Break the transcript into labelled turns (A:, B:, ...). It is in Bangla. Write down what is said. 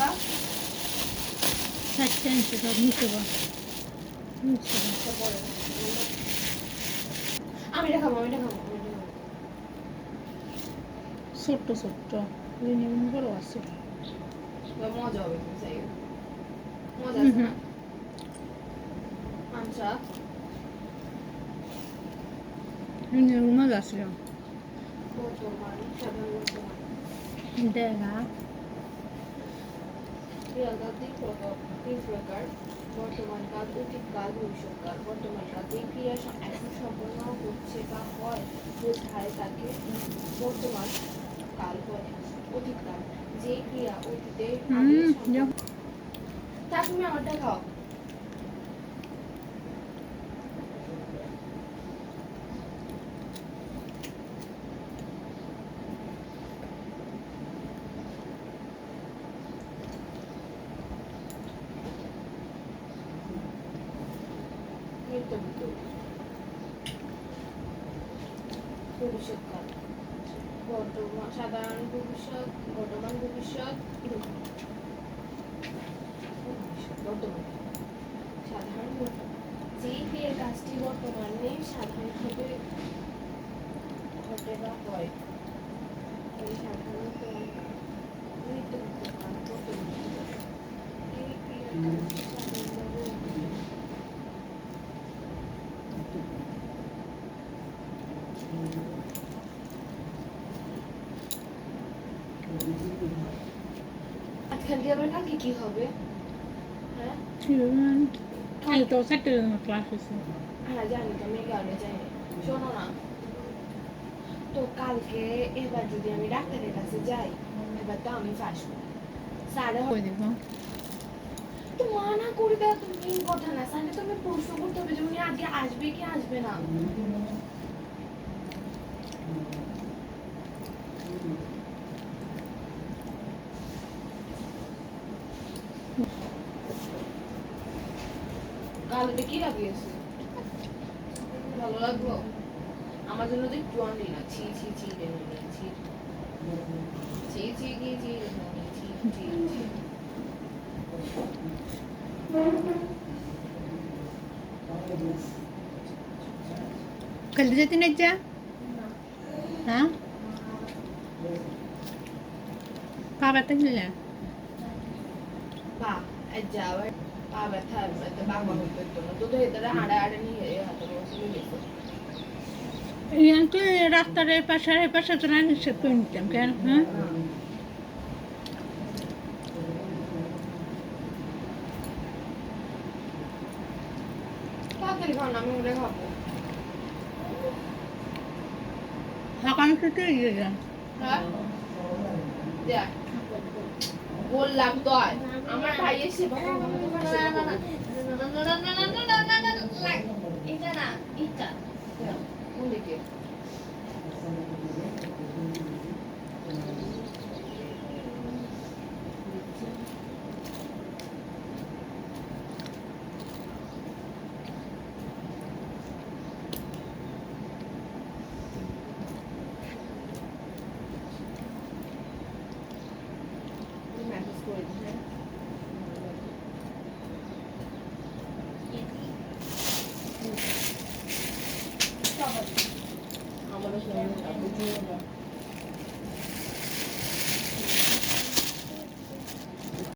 A: টাকা
B: ষাট সব নিচে
A: আচ্ছা। আমি এটা খাব আমি
B: ছোট্ট ছোট্ট। নিয়ম বড় আছে।
A: মজা হবে হোক। মজা আছে। আচ্ছা।
B: ওই মজা আছে। দেখা
A: ক্রিয়াকাল তিন প্রকার তিন প্রকার বর্তমান কাল অতীত কাল ভবিষ্যৎকাল বর্তমান কাল যে ক্রিয়া এখন সম্পন্ন হচ্ছে বা হয় বোঝায় তাকে বর্তমান কাল বলে অতীত কাল যে ক্রিয়া অতীতে আগে
B: হুম
A: সম্পন্ন-
B: যাও
A: তা তুমি আমারটা খাও। সাধারণ ভবিষ্যৎ বর্তমান ভবিষ্যৎ সাধারণ যে ক্রিয়ার কাজটি বর্তমানে সাধারণভাবে ঘটে বা হয় এই সাধারণত নিত্যবিত্ত এই ক্রিয়ার কাজটি সাধারণভাবে ঘটে। আজকাল দিয়ে আবার কালকে কি হবে? হ্যাঁ?
B: কাল তো চারটে ক্লাস হয়েছে
A: হ্যাঁ জানি তো আমি কাউকে জানি শোনো না। তো কালকে এবার যদি আমি ডাক্তারের কাছে যাই এবার তো আমি ফার্স্ট স্যারে
B: কই দেখো
A: তো মানা করে দেওয়া তো কথা না। স্যারে তো আমি প্রশ্ন করতে হবে যে উনি আজকে আসবে কি আসবে না। কালকে কি লাগিয়েছে ভালো লাগলো আমার জন্য তো একটু আনলি না ছি ছি ছি রে রে রে, ছি ছি ছি কি ছি রে রে রে, ছি ছি ছি
B: কাল যেতে না যা হ্যাঁ পা ব্যথা
A: তো তো তো
B: তো রাস্তার এই পাশে আর এই পাশে তো না নিষেধ করে নিতাম কেন? হ্যাঁ?
A: তাড়াতাড়ি খাও আমি ওটা খাব
B: সকাল থেকে ইয়ে যা
A: হ্যাঁ? দেখ বললাম তো আমার ভাই এসে
C: এটা না এটা
A: habe ich mir mit dir.